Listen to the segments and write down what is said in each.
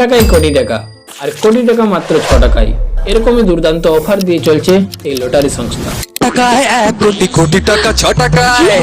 টাকায় কোটি টাকা আর কোটি টাকা মাত্র ছ টাকায় এরকমই দুর্দান্ত অফার দিয়ে চলছে এই লটারি সংস্থা। টাকায় এক কোটি কোটি টাকা ছ টাকায়।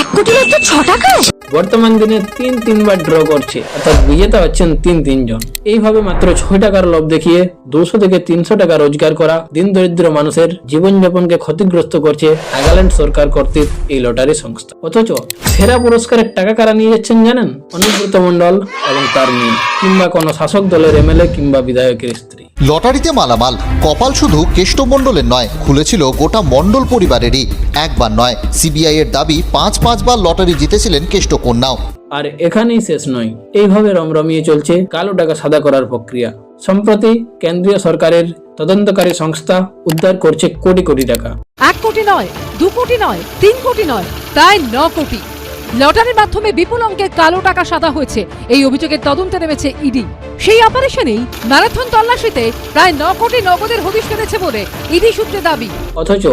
এক কোটি মাত্র ছ টাকায়? বর্তমান দিনে তিন তিনবার ড্র করছে, অর্থাৎ বিজেতা হচ্ছেন তিন তিনজন। এইভাবে মাত্র ছয় টাকার লোভ দেখিয়ে দুশো থেকে তিনশো টাকা রোজগার করা দিন দরিদ্র মানুষের জীবনযাপনকে ক্ষতিগ্রস্ত করছে নাগাল্যান্ড সরকার কর্তৃক এই লটারি সংস্থা। অথচ সেরা পুরস্কারের টাকা কারা নিয়ে যাচ্ছেন জানেন? অনুব্রত মন্ডল এবং তার মেয়ে, কিংবা কোনো শাসক দলের এমএলএ কিংবা বিধায়কের স্ত্রী। লটারিতে মালামাল কপাল শুধু কেষ্টমণ্ডলের নয় খুলেছিল গোটা মণ্ডল পরিবারেরই একবার নয়। সিবিআই এর দাবি পাঁচ পাঁচবার লটারি জিতেছিলেন কেষ্টকন্যাও। আর এখানেই শেষ নয় এইভাবে রমরমিয়ে চলছে কালো টাকা সাদা করার প্রক্রিয়া। সম্প্রতি কেন্দ্রীয় সরকারের তদন্তকারী সংস্থা উদ্ধার করছে কোটি কোটি টাকা। এক কোটি নয় দু কোটি নয় তিন কোটি নয় তাই ন কোটি। লটারির মাধ্যমে বিপুল অঙ্কের কালো টাকা সাদা হয়েছে। এই অভিযোগের তদন্তে নেমেছে ইডি। সেই অপারেশনেই ম্যারাথন তল্লাশিতে প্রায় ন কোটি নগদের হদিশ পেরেছে বলে ইডি সূত্রে দাবি। অথচ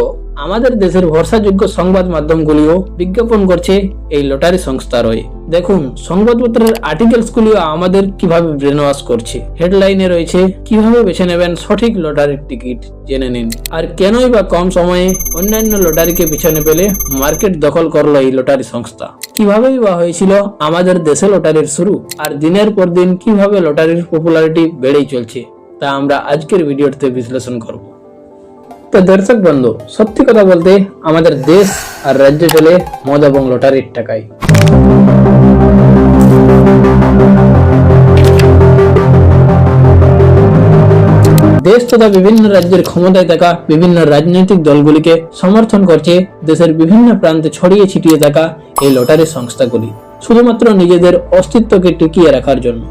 আমাদের দেশের ভরসাযোগ্য সংবাদ মাধ্যমগুলিও বিজ্ঞাপন করছে এই লটারি সংস্থার হয়ে দেখুন, সংবাদপত্রের আর্টিকেলস গুলিও আমাদের কীভাবে ব্রেন ওয়াশ করছে। হেডলাইনে রয়েছে, কীভাবে বেছে নেবেন সঠিক লটারির টিকিট, জেনে নিন। আর কেনই বা কম সময়ে অন্যান্য লটারিকে পিছনে পেলে মার্কেট দখল করল এই লটারি সংস্থা? কিভাবেই বা হয়েছিল আমাদের দেশে লটারির শুরু? আর দিনের পর দিন কীভাবে লটারির পপুলারিটি বেড়েই চলছে? তা আমরা আজকের ভিডিওতে বিশ্লেষণ করব। তো দর্শক বন্ধু, সত্যি কথা বলতে আমাদের দেশ আর রাজ্য চলে মদ এবং লটারির টাকায় দেশ তথা বিভিন্ন রাজ্যের ক্ষমতায় থাকা বিভিন্ন রাজনৈতিক দলগুলিকে সমর্থন করছে দেশের বিভিন্ন প্রান্তে ছড়িয়ে ছিটিয়ে থাকা এই লটারি সংস্থাগুলি, শুধুমাত্র নিজেদের অস্তিত্বকে টিকিয়ে রাখার জন্য।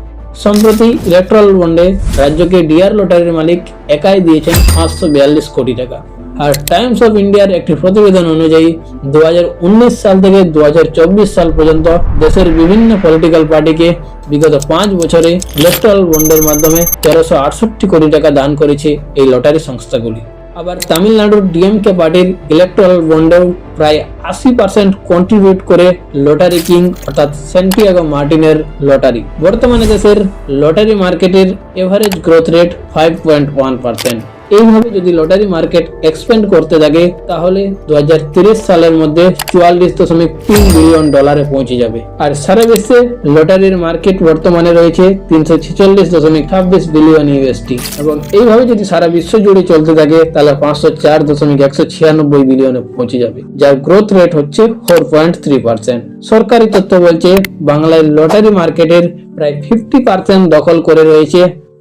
সম্প্রতি ইলেকট্রাল বন্ডে রাজ্যকে ডিআর লটারির মালিক একাই দিয়েছেন পাঁচশো বিয়াল্লিশ কোটি টাকা। আর টাইমস অফ ইন্ডিয়ার একটি প্রতিবেদন অনুযায়ী দু হাজার উনিশ সাল থেকে দু হাজার চব্বিশ সাল পর্যন্ত দেশের বিভিন্ন পলিটিক্যাল পার্টিকে বিগত পাঁচ বছরে ইলেকট্রাল বন্ডের মাধ্যমে তেরোশো কোটি টাকা দান করেছে এই লটারি সংস্থাগুলি। আবার তামিলনাড়ুর ডিএমকে পার্টির ইলেকট্রাল বন্ডেও প্রায় আশি পার্সেন্ট কন্ট্রিবিউট করে লটারি কিং অর্থাৎ সেন্টিয়াগো মার্টিনের লটারি বর্তমানে দেশের লটারি মার্কেটের average growth rate five point one percent এইভাবে যদি লটারি মার্কেট এক্সপেন্ড করতে থাকে, তাহলে দু সালের মধ্যে চুয়াল্লিশ দশমিক তিন বিলিয়ন ডলারে পৌঁছে যাবে। আর সারা বিশ্বে লটারির মার্কেট বর্তমানে রয়েছে তিনশো ছেচল্লিশ দশমিক ছাব্বিশ বিলিয়ন ইউএসটি এবং এইভাবে যদি সারা বিশ্ব জুড়ে চলতে থাকে, তাহলে পাঁচশো চার দশমিক একশো ছিয়ানব্বই বিলিয়নে পৌঁছে যাবে, যার গ্রোথ রেট হচ্ছে ফোর পয়েন্ট থ্রি পার্সেন্ট সরকারি তথ্য বলছে, বাংলায় লটারি মার্কেটের প্রায় ফিফটি পার্সেন্ট দখল করে রয়েছে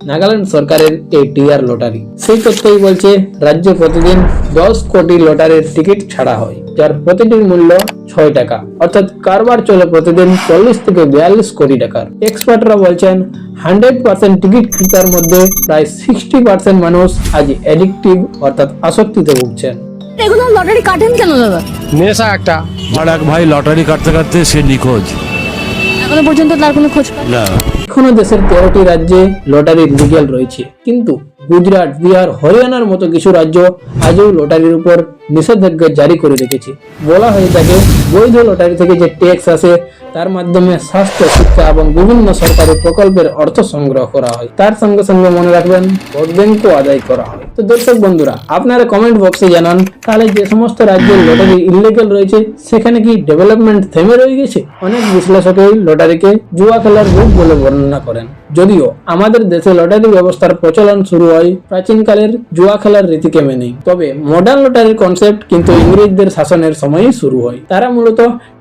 নাগাল্যান্ড সরকারের এই ডিআর লটারি। সেই তথ্যই বলছে রাজ্যে প্রতিদিন দশ কোটি লটারির টিকিট ছাড়া হয় যার প্রতিটির মূল্য ছয় টাকা। অর্থাৎ কারবার চলে প্রতিদিন চল্লিশ থেকে বিয়াল্লিশ কোটি টাকার। এক্সপার্টরা বলছেন হান্ড্রেড পার্সেন্ট টিকিট ক্রেতার মধ্যে প্রায় সিক্সটি পার্সেন্ট মানুষ আজ এডিকটিভ অর্থাৎ আসক্তিতে ভুগছেন। রেগুলার লটারি কাটেন কেন দাদা? নেশা একটা। আর এক ভাই লটারি কাটতে কাটতে সে নিখোঁজ। এখনও পর্যন্ত তার কোনো খোঁজ না। এখনও দেশের তেরোটি রাজ্যে লটারি লিগেল রয়েছে। কিন্তু গুজরাট, বিহার, হরিয়ানার মতো কিছু রাজ্য আজও লটারির উপর নিষেধাজ্ঞা জারি করে রেখেছে। বলা হয়ে থাকে, বৈধ লটারি থেকে যে ট্যাক্স আসে তার মাধ্যমে স্বাস্থ্য, শিক্ষা এবং বিভিন্ন সরকারি প্রকল্পের অর্থ সংগ্রহ করা হয়। তার সঙ্গে সঙ্গে মনে রাখবেন, ভোট ব্যাংকও আদায় করা হয়। তো দর্শক বন্ধুরা, আপনারা কমেন্ট বক্সে জানান, তাহলে যে সমস্ত রাজ্যের লটারি ইলিগেল রয়েছে, সেখানে কি ডেভেলপমেন্ট থেমে রয়ে গেছে? অনেক বিশ্লেষকই লটারিকে জুয়া খেলার রূপ বলে বর্ণনা করেন। যদিও আমাদের দেশে লটারি ব্যবস্থার প্রচলন শুরু হয় প্রাচীনকালের জুয়া খেলার রীতিকে মেনেই। তবে মডার্ন লটারির কনসেপ্ট কিন্তু ইংরেজদের শাসনের সময়ই শুরু হয়। তারা মূলত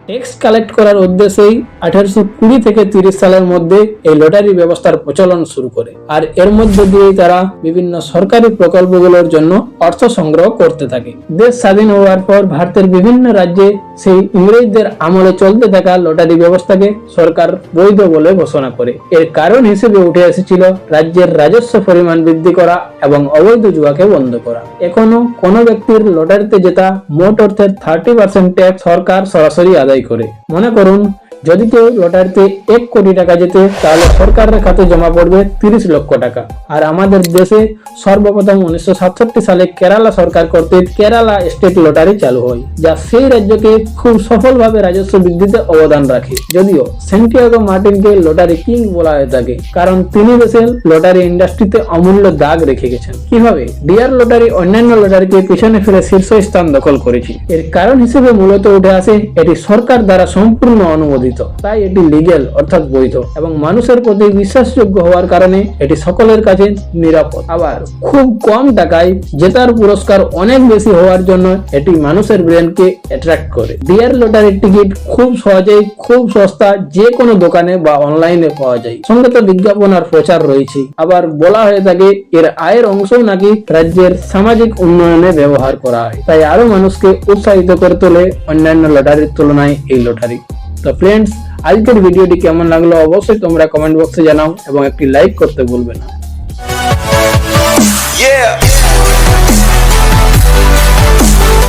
ট্যাক্স কালেক্ট করার উদ্দেশ্যেই আঠারোশো কুড়ি থেকে তিরিশ সালের মধ্যে এই লটারি ব্যবস্থার প্রচলন শুরু করে। আর এর মধ্যে দিয়েই তারা বিভিন্ন সরকারি প্রকল্পগুলোর জন্য অর্থ সংগ্রহ করতে থাকে। দেশ স্বাধীন হওয়ার পর ভারতের বিভিন্ন রাজ্যে সেই ইংরেজদের আমলে চলতে থাকা লটারি ব্যবস্থাকে সরকার বৈধ বলে ঘোষণা করে। এর কারণ হিসেবে উঠে এসেছিল রাজ্যের রাজস্ব পরিমাণ বৃদ্ধি করা এবং অবৈধ জুয়াকে বন্ধ করা। এখনও কোনো ব্যক্তির লটারিতে জেতা মোট অর্থের থার্টি পার্সেন্ট ট্যাক্স সরকার সরাসরি আদায় করে। মনে করুন যদি কেউ লটারিতে এক কোটি টাকা জেতে, তাহলে সরকারের খাতে জমা পড়বে তিরিশ লক্ষ টাকা। আর আমাদের দেশে সর্বপ্রথম উনিশশো সাতষট্টি সালে কেরালা সরকার কর্তৃক কেরালা স্টেট লটারি চালু হয়, যা সেই রাজ্যকে খুব সফলভাবে রাজস্ব বৃদ্ধিতে অবদান রাখে। যদিও সেন্টিয়াগো মার্টিনকে লটারি কিং বলা হয়ে থাকে, কারণ তিনি দেশের লটারি ইন্ডাস্ট্রিতে অমূল্য দাগ রেখে গেছেন। কীভাবে? ডিয়ার লটারি অন্যান্য লটারিকে পিছনে ফেলে শীর্ষ স্থান দখল করেছে। এর কারণ হিসেবে মূলত উঠে আসে, এটি সরকার দ্বারা সম্পূর্ণ অনুমোদিত। তাই এটি লিগেল অর্থাৎ বৈধ এবং মানুষের প্রতি বিশ্বাসযোগ্য হওয়ার কারণে এটি সকলের কাছে নিরাপদ। আবার খুব কম টাকায় জেতার পুরস্কার অনেক বেশি হওয়ার জন্য এটি মানুষের ব্রেনকে অ্যাট্রাক্ট করে। ডিয়ার লটারির টিকিট খুব সহজেই খুব সস্তা যে কোনো দোকানে বা অনলাইনে পাওয়া যায়। সঙ্গে তো বিজ্ঞাপন আর প্রচার রয়েছে। আবার বলা হয়ে থাকে, এর আয়ের অংশও নাকি রাজ্যের সামাজিক উন্নয়নে ব্যবহার করা হয়। তাই আরও মানুষকে উৎসাহিত করে তোলে অন্যান্য লটারির তুলনায় এই লটারি তো ফ্রেন্ডস আজকের ভিডিওটি কেমন লাগল অবশ্যই তোমরা কমেন্ট বক্সে জানাও এবং একটি লাইক করতে ভুলবে না!